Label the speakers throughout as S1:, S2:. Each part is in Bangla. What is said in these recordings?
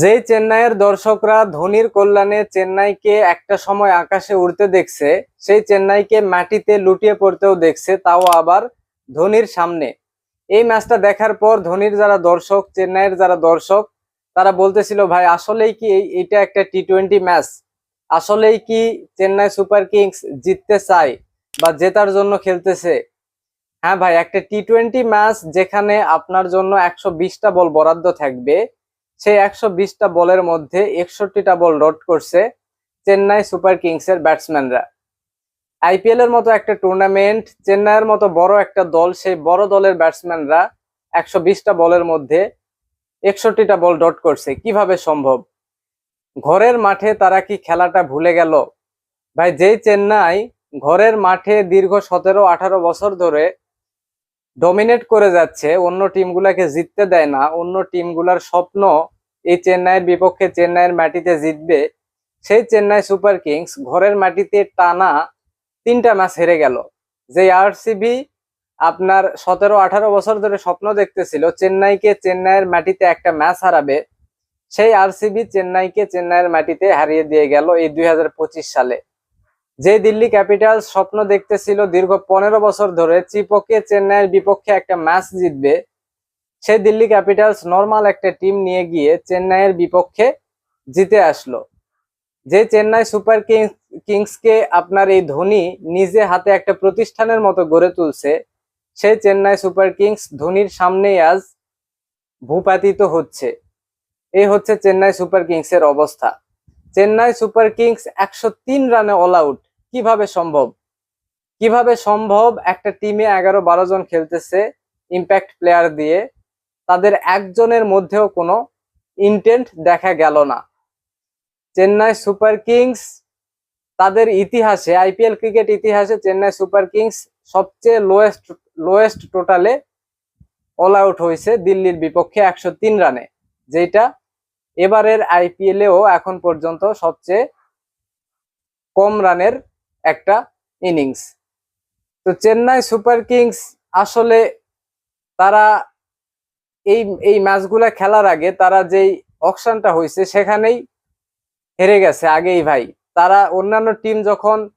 S1: যে চেন্নাইয়ের দর্শকরা ধোনির কল্যাণে চেন্নাইকে একটা সময় আকাশে উড়তে দেখছে, সেই চেন্নাইকে মাটিতে লুটিয়ে পড়তেও দেখছে, তাও আবার ধোনির সামনে। এই ম্যাচটা দেখার পর ধোনির যারা দর্শক, চেন্নাইয়ের যারা দর্শক, তারা বলতেছিল, ভাই, আসলেই কি এটা একটা টি টোয়েন্টি ম্যাচ? আসলেই কি চেন্নাই সুপার কিংস জিততে চায় বা জেতার জন্য খেলতেছে? হ্যাঁ ভাই, একটা টি টোয়েন্টি ম্যাচ যেখানে আপনার জন্য একশো বিশটা বল বরাদ্দ থাকবে সেই একশো বিশটা বলের মধ্যে একষট্টিটা বল ডট করছে চেন্নাই সুপার কিংসের ব্যাটসম্যানরা। আইপিএল এর মতো একটা টুর্নামেন্ট চেন্নাইয়ের মতো বড় একটা দল, সেই বড় দলের ব্যাটসম্যানরা একশো বিশটা বলের মধ্যে একষট্টিটা বল ডট করছে। কীভাবে সম্ভব? ঘরের মাঠে তারা কি খেলাটা ভুলে গেল? ভাই, যেই চেন্নাই ঘরের মাঠে দীর্ঘ সতেরো, আঠারো বছর ধরে ডমিনেট করে যাচ্ছে, অন্য টিমগুলাকে জিততে দেয় না, অন্য টিমগুলার স্বপ্ন এই চেন্নাইয়ের বিপক্ষে চেন্নাইয়ের মাটিতে জিতবে, সেই চেন্নাই সুপার কিংস ঘরের মাটিতে টানা তিনটা ম্যাচ হেরে গেল। যে আরসিবি আপনার সতেরো, আঠারো বছর ধরে স্বপ্ন দেখতেছিল চেন্নাইকে চেন্নাইয়ের মাটিতে একটা ম্যাচ হারাবে, সেই আরসিবি চেন্নাইকে চেন্নাইয়ের মাটিতে হারিয়ে দিয়ে গেল এই দুই হাজার পঁচিশ সালে। যে দিল্লি ক্যাপিটালস স্বপ্ন দেখতেছিল দীর্ঘ পনেরো বছর ধরে, চিপকে চেন্নাইয়ের বিপক্ষে একটা ম্যাচ জিতবে সেই দিল্লি ক্যাপিটালস নর্মাল একটা টিম নিয়ে গিয়ে চেন্নাইয়ের বিপক্ষে জিতে আসলো। যে চেন্নাই সুপার কিংস কিংসকে আপনার এই ধোনি নিজে হাতে একটা প্রতিষ্ঠানের মতো গড়ে তুলছে সেই চেন্নাই সুপার কিংস ধোনির সামনেই আজ ভূপাতিত হচ্ছে। এই হচ্ছে চেন্নাই সুপার কিংসের অবস্থা। চেন্নাই সুপার কিংস একশো তিন রানে অল আউট কীভাবে সম্ভব? কীভাবে সম্ভব? একটা টিমে এগারো বারো জন খেলতেছে ইম্প্যাক্ট প্লেয়ার দিয়ে। তাদের একজনের মধ্যেও কোনো ইন্টেন্ট দেখা গেল না। চেন্নাই সুপার কিংস তাদের ইতিহাসে, আইপিএল ক্রিকেট ইতিহাসে চেন্নাই সুপার কিংস সবচেয়ে লোয়েস্ট লোয়েস্ট টোটালে অল আউট হয়েছে দিল্লির বিপক্ষে একশো তিন রানে, যেটা এবারের আইপিএলেও এখন পর্যন্ত সবচেয়ে কম রানের একটা ইনিংস তো চেন্নাই সুপার কিংস আসলে তারা এই এই ম্যাচগুলা খেলার আগে তারা যেই অকশনটা হয়েছে সেখানেই হেরে গেছে আগেই ভাই। তারা অন্যান্য টিম যখন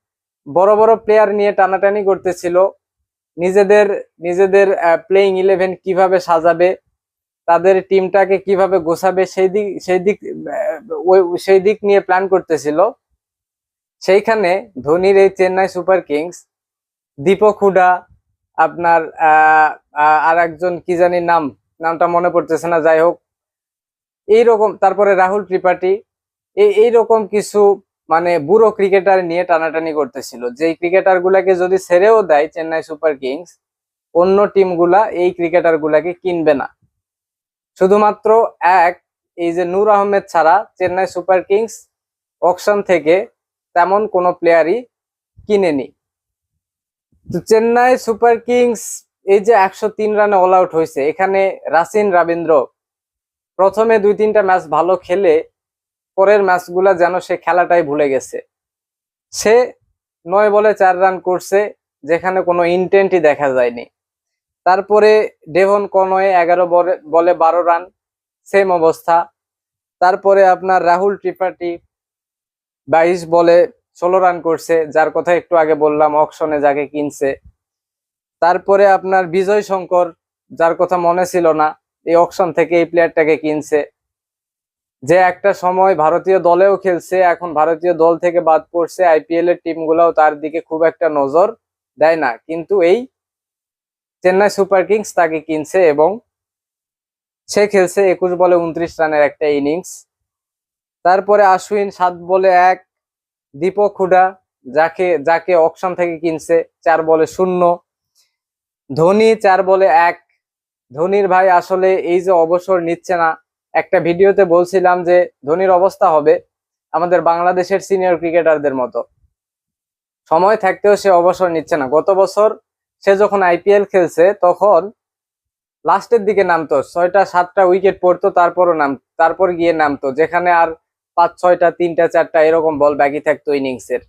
S1: বড় বড় প্লেয়ার নিয়ে টানাটানি করতেছিল, নিজেদের নিজেদের প্লেইং ইলেভেন কীভাবে সাজাবে, তাদের টিমটাকে কীভাবে গোছাবে, সেই দিক সেই দিক ওই- সেই দিক নিয়ে প্ল্যান করতেছিল। সেইখানে ধোনির এই চেন্নাই সুপার কিংস, দীপক হুডা, আপনার আর একজন কি জানি নাম নামটা মনে পড়তেছে না, যাই হোক। এইরকম, তারপরে রাহুল ত্রিপাঠী, এই, এইরকম কিছু মানে বুড়ো ক্রিকেটার নিয়ে টানাটানি করতেছিল। যেই ক্রিকেটার গুলাকে যদি ছেড়েও দেয় চেন্নাই সুপার কিংস, অন্য টিমগুলা এই ক্রিকেটার গুলাকে কিনবে না। শুধুমাত্র এক, এই যে নূর আহমেদ ছাড়া চেন্নাই সুপার কিংস অকশন থেকে তেমন কোনো প্লেয়ারই কিনেনি। তো চেন্নাই সুপার কিংস এই যে একশো তিন রানে অল আউট হয়েছে এখানে রাসিন, রাবীন্দ্র প্রথমে দুই তিনটা ম্যাচ ভালো খেলে, পরের ম্যাচগুলা যেন সে খেলাটাই ভুলে গেছে। সে নয় বলে চার রান করছে, যেখানে কোনো ইন্টেন্টই দেখা যায়নি। তারপরে ডেভন কনয়ে এগারো বলে- বলে বারো রান সেম অবস্থা। তারপরে আপনার রাহুল ত্রিপাঠী বাইশ বলে ষোলো রান করছে, যার কথা একটু আগে বললাম অকশনে যাকে কিনছে। তারপরে আপনার বিজয় শঙ্কর, যার কথা মনে ছিল না, এই অকশন থেকে এই প্লেয়ারটাকে কিনছে। যে একটা সময় ভারতীয় দলেও খেলছে, এখন ভারতীয় দল থেকে বাদ পড়ছে আইপিএল এর টিমগুলোও তার দিকে খুব একটা নজর দেয় না। কিন্তু এই চেন্নাই সুপার কিংস তাকে কিনছে এবং সে খেলছে একুশ বলে উনত্রিশ রানের একটা ইনিংস তারপরে আশ্বিন সাত বলে এক, দীপক হুডা, যাকে যাকে অকশন থেকে কিনছে, চার বলে শূন্য। ধোনি চার বলে এক। ধোনির ভাই আসলে এই যে অবসর নিচ্ছে না, একটা ভিডিওতে বলছিলাম যে ধোনির অবস্থা হবে আমাদের বাংলাদেশের সিনিয়র ক্রিকেটারদের মতো। সময় থাকতেও সে অবসর নিচ্ছে না। গত বছর সে যখন আইপিএল খেলছে, তখন লাস্টের দিকে নামতো, ছয়টা, সাতটা উইকেট পড়তো, তারপরও নাম, তারপর গিয়ে নামতো, যেখানে আর পাঁচ, ছয়টা, তিনটা, চারটা এরকম বল বাকি থাকতো ইনিংসের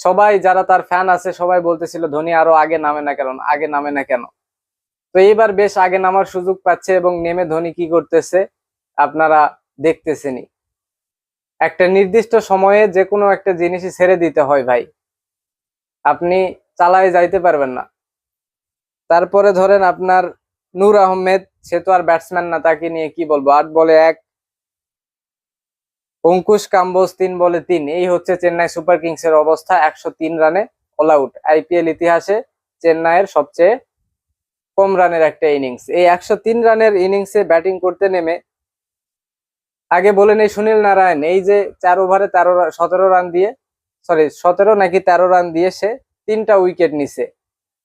S1: সবাই যারা তার ফ্যান আছে, সবাই বলতেছিল, ধোনি আরও আগে নামে না কেন? আগে নামে না কেন? তো এইবার বেশ আগে নামার সুযোগ পাচ্ছে এবং নেমে ধোনি কি করতেছে, আপনারা দেখতেছেনি একটা নির্দিষ্ট সময়ে যে কোনো একটা জিনিসই ছেড়ে দিতে হয় ভাই। আপনি চালায় যাইতে পারবেন না। তারপরে ধরেন আপনার নূর আহমেদ, সে তো আর ব্যাটসম্যান না, তাকে নিয়ে কি বলব? আট বলে এক অঙ্কুশ কাম্বোজ তিন বলে তিন। এই হচ্ছে চেন্নাই সুপার কিংস এর অবস্থা, একশো তিন রানে অল আউট আইপিএল ইতিহাসে চেন্নাইয়ের সবচেয়ে কম রানের একটা ইনিংস এই একশো তিন রানের ইনিংসে ব্যাটিং করতে নেমে, আগে বলে নেই সুনীল নারায়ণ, এই যে চার ওভারে তেরো সতেরো রান দিয়ে সরি সতেরো নাকি তেরো রান দিয়ে সে তিনটা উইকেট নিছে।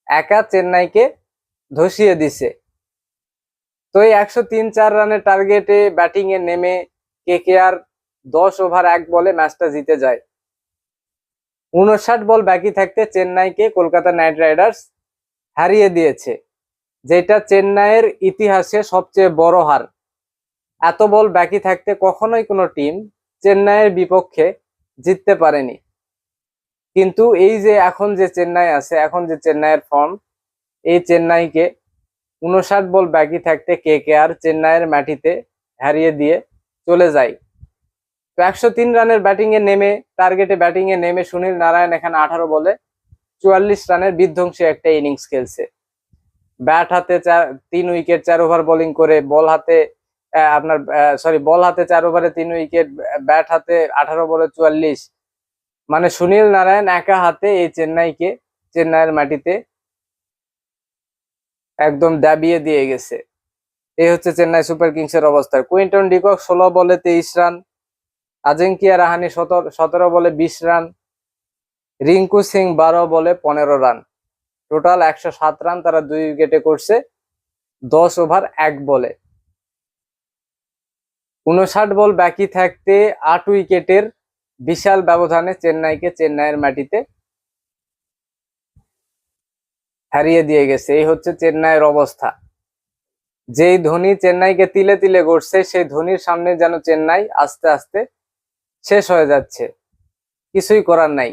S1: একা চেন্নাইকে ধসিয়ে দিছে। তো এই একশো তিন চার রানের টার্গেটে ব্যাটিংয়ে নেমে কে কে আর দশ ওভার এক বলে ম্যাচটা জিতে যায়। উনষাট বল বাকি থাকতে চেন্নাইকে কলকাতা নাইট রাইডার্স হারিয়ে দিয়েছে, যেটা চেন্নাইয়ের ইতিহাসে সবচেয়ে বড় হার। এত বল বাকি থাকতে কখনোই কোনো টিম চেন্নাইয়ের বিপক্ষে জিততে পারেনি। কিন্তু এই যে এখন যে চেন্নাই আছে, এখন যে চেন্নাইয়ের ফর্ম, এই চেন্নাইকে উনষাট বল বাকি থাকতে কে কে আর চেন্নাইয়ের মাটিতে হারিয়ে দিয়ে চলে যায়। তো একশো তিন রানের ব্যাটিং এ নেমে টার্গেটে ব্যাটিং এ নেমে সুনীল নারায়ণ এখানে আঠারো বলে, চুয়াল্লিশ রানের বিধ্বংসী একটা ইনিংস খেলছে। ব্যাট হাতে চার, তিন উইকেট চার ওভার বোলিং করে বল হাতে আপনার সরি বল হাতে চার ওভারে তিন উইকেট ব্যাট হাতে আঠারো বলে চুয়াল্লিশ। মানে সুনীল নারায়ণ একা হাতে এই চেন্নাইকে, চেন্নাইয়ের মাটিতে একদম দাবিয়ে দিয়ে গেছে। এই হচ্ছে চেন্নাই সুপার কিংসের অবস্থা। কুইন্টন ডিকক ষোলো বলে তেইশ রান আজিঙ্কিয়া রাহানি সতেরো বলে বিশ রান, রিঙ্কু সিং বারো বলে পনেরো রান। টোটাল একশো সাত রান তারা দুই উইকেটে করছে, দশ ওভার এক বলে। উনষাট বল বাকি থাকতে আট উইকেটের বিশাল ব্যবধানে চেন্নাইকে চেন্নাইয়ের মাটিতে হারিয়ে দিয়ে গেছে। এই হচ্ছে চেন্নাইয়ের অবস্থা। যেই ধোনি চেন্নাইকে তিলে তিলে গড়ছে, সেই ধোনির সামনে যেন চেন্নাই আস্তে আস্তে শেষ হয়ে যাচ্ছে। কিছুই করার নাই।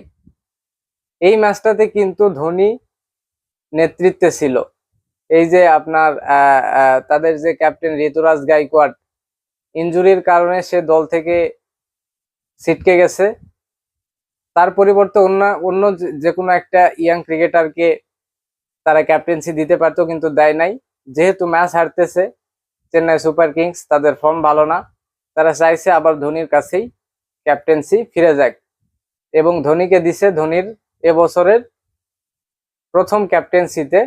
S1: এই ম্যাচটাতে কিন্তু ধোনি নেতৃত্বে ছিল। এই যে আপনার তাদের যে ক্যাপ্টেন ঋতুরাজ গাইকোয়াড, ইনজুরির কারণে সে দল থেকে ছিটকে গেছে। তার পরিবর্তে অন্য অন্য যে কোনো একটা ইয়াং ক্রিকেটারকে তারা ক্যাপ্টেন্সি দিতে পারতো কিন্তু দেয় নাই। যেহেতু ম্যাচ হারতেছে চেন্নাই সুপার কিংস, তাদের ফর্ম ভালো না। তারা চাইছে আবার ধোনির কাছেই ক্যাপ্টেন্সি ফিরে যাক। এবং ধোনিকে দিছে ধোনির এবছরের প্রথম ক্যাপ্টেন্সিতে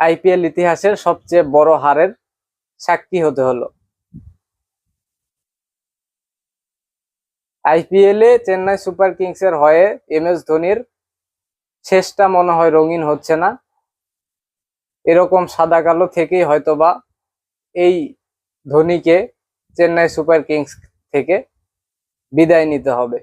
S1: আইপিএল ইতিহাসের সবচেয়ে বড় হারের সাক্ষী হতে হলো। আইপিএল চেন্নাই সুপার কিংস এর হয়ে এম এস ধোনির শেষটা মনে হয় রঙিন হচ্ছে না। এরকম সাদা কালো থেকেই হয়তোবা এই ধোনিকে চেন্নাই সুপার কিংস থেকে বিদায় নিতে হবে।